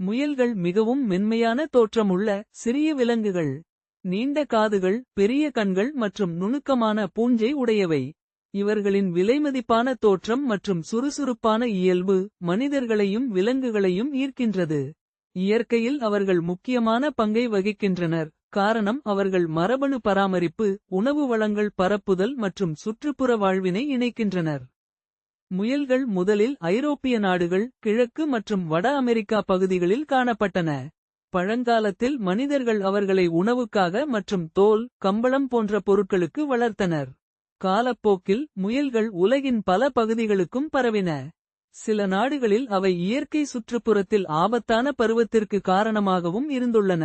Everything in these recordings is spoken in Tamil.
முயல்கள் மிகவும் மென்மையான தோற்றமுள்ள சிறிய விலங்குகள். நீண்ட காதுகள் பெரிய கண்கள் மற்றும் நுணுக்கமான பூஞ்சை உடையவை. இவர்களின் விலைமதிப்பான தோற்றம் மற்றும் சுறுசுறுப்பான இயல்பு. மனிதர்களையும் விலங்குகளையும் ஈர்க்கின்றது. இயற்கையில் அவர்கள் முக்கியமான பங்கை வகிக்கின்றனர். காரணம் அவர்கள் மரபணு பராமரிப்பு உணவு வளங்கள் பரப்புதல் மற்றும் சுற்றுப்புற வாழ்வினை இணைக்கின்றனர். முயல்கள் முதலில் ஐரோப்பிய நாடுகள் கிழக்கு மற்றும் வட அமெரிக்கா பகுதிகளில் காணப்பட்டன. பழங்காலத்தில் மனிதர்கள் அவர்களை உணவுக்காக மற்றும் தோல் கம்பளம் போன்ற பொருட்களுக்கு வளர்த்தனர். காலப்போக்கில் முயல்கள் உலகின் பல பகுதிகளுக்கும் பரவின. சில நாடுகளில் அவை இயற்கை சுற்றுப்புறத்தில் ஆபத்தான பருவத்திற்கு காரணமாகவும் இருந்துள்ளன.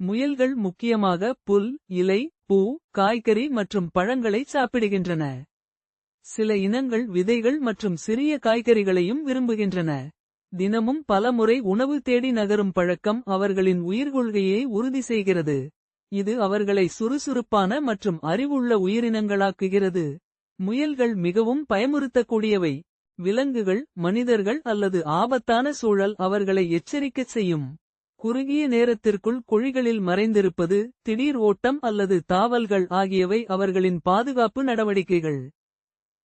முயல்கள் முக்கியமாக புல் இலை பூ காய்கறி மற்றும் பழங்களை சாப்பிடுகின்றன. சில இனங்கள் விதைகள் மற்றும் சிறிய காய்கறிகளையும் விரும்புகின்றன. தினமும் பலமுறை உணவு தேடி நகரும் பழக்கம் அவர்களின் உயிர்கொள்கையை உறுதி செய்கிறது. இது அவர்களை சுறுசுறுப்பான மற்றும் அறிவுள்ள உயிரினங்களாக்குகிறது. முயல்கள் மிகவும் பயமுறுத்தக்கூடியவை. விலங்குகள் மனிதர்கள் அல்லது ஆபத்தான சூழல் அவர்களை எச்சரிக்கச் செய்யும். குறுகிய நேரத்திற்குள் குழிகளில் மறைந்திருப்பது திடீர் ஓட்டம் அல்லது தாவல்கள் ஆகியவை அவர்களின் பாதுகாப்பு நடவடிக்கைகள்.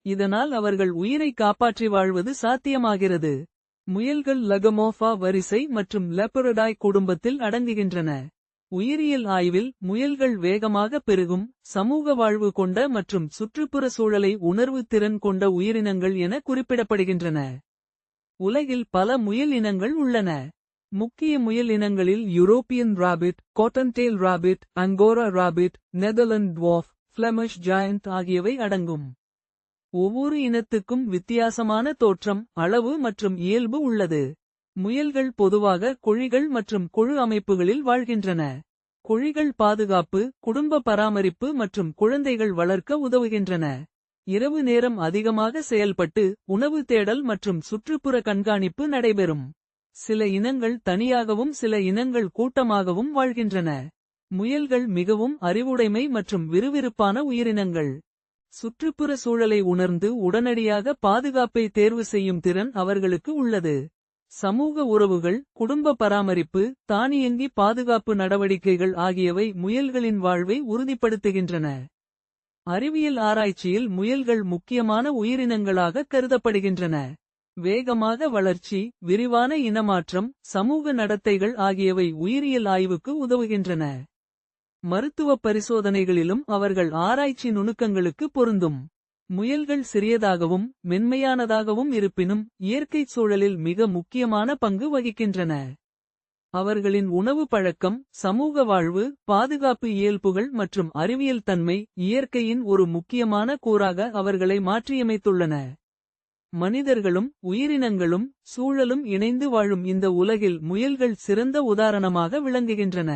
இதனால் அவர்கள் உயிரை காப்பாற்றி வாழ்வது சாத்தியமாகிறது. முயல்கள் லகமோஃபா வரிசை மற்றும் லெப்பரடாய் குடும்பத்தில் அடங்குகின்றன. உயிரியல் ஆய்வில் முயல்கள் வேகமாக பெருகும் சமூக வாழ்வு கொண்ட மற்றும் சுற்றுப்புற சூழலை உணர்வு திறன் கொண்ட உயிரினங்கள் என குறிப்பிடப்படுகின்றன. உலகில் பல முயல் இனங்கள் உள்ளன. முக்கிய முயல் இனங்களில் European rabbit cottontail rabbit Angora rabbit Netherland dwarf Flemish giant ஆகியவை அடங்கும். ஒவ்வொரு இனத்துக்கும் வித்தியாசமான தோற்றம் அளவு மற்றும் இயல்பு உள்ளது. முயல்கள் பொதுவாக குழிகள் மற்றும் குழு அமைப்புகளில் வாழ்கின்றன. குழிகள் பாதுகாப்பு குடும்ப பராமரிப்பு மற்றும் குழந்தைகள் வளர்க்க உதவுகின்றன. இரவு நேரம் அதிகமாக செயல்பட்டு உணவு தேடல் மற்றும் சுற்றுப்புற கண்காணிப்பு நடைபெறும். சில இனங்கள் தனியாகவும் சில இனங்கள் கூட்டமாகவும் வாழ்கின்றன. முயல்கள் மிகவும் அறிவுடைமை மற்றும் விறுவிறுப்பான உயிரினங்கள். சுற்றுப்புற சூழலை உணர்ந்து உடனடியாக பாதுகாப்பை தேர்வு செய்யும் திறன் அவர்களுக்கு உள்ளது. சமூக உறவுகள் குடும்ப பராமரிப்பு தானியங்கி பாதுகாப்பு நடவடிக்கைகள் ஆகியவை முயல்களின் வாழ்வை உறுதிப்படுத்துகின்றன. அறிவியல் ஆராய்ச்சியில் முயல்கள் முக்கியமான உயிரினங்களாக கருதப்படுகின்றன. வேகமாக வளர்ச்சி விரிவான இனமாற்றம் சமூக நடத்தைகள் ஆகியவை உயிரியல் ஆய்வுக்கு உதவுகின்றன. மருத்துவ பரிசோதனைகளிலும் அவர்கள் ஆராய்ச்சி நுணுக்கங்களுக்கு பொருந்தும். முயல்கள் சிறியதாகவும் மென்மையானதாகவும் இருப்பினும் இயற்கைச் சூழலில் மிக முக்கியமான பங்கு வகிக்கின்றன. அவர்களின் உணவு பழக்கம் சமூக வாழ்வு பாதுகாப்பு இயல்புகள் மற்றும் அறிவியல் தன்மை இயற்கையின் ஒரு முக்கியமான கூறாக அவர்களை மாற்றியமைத்துள்ளன. மனிதர்களும் உயிரினங்களும் சூழலும் இணைந்து வாழும் இந்த உலகில் முயல்கள் சிறந்த உதாரணமாக விளங்குகின்றன.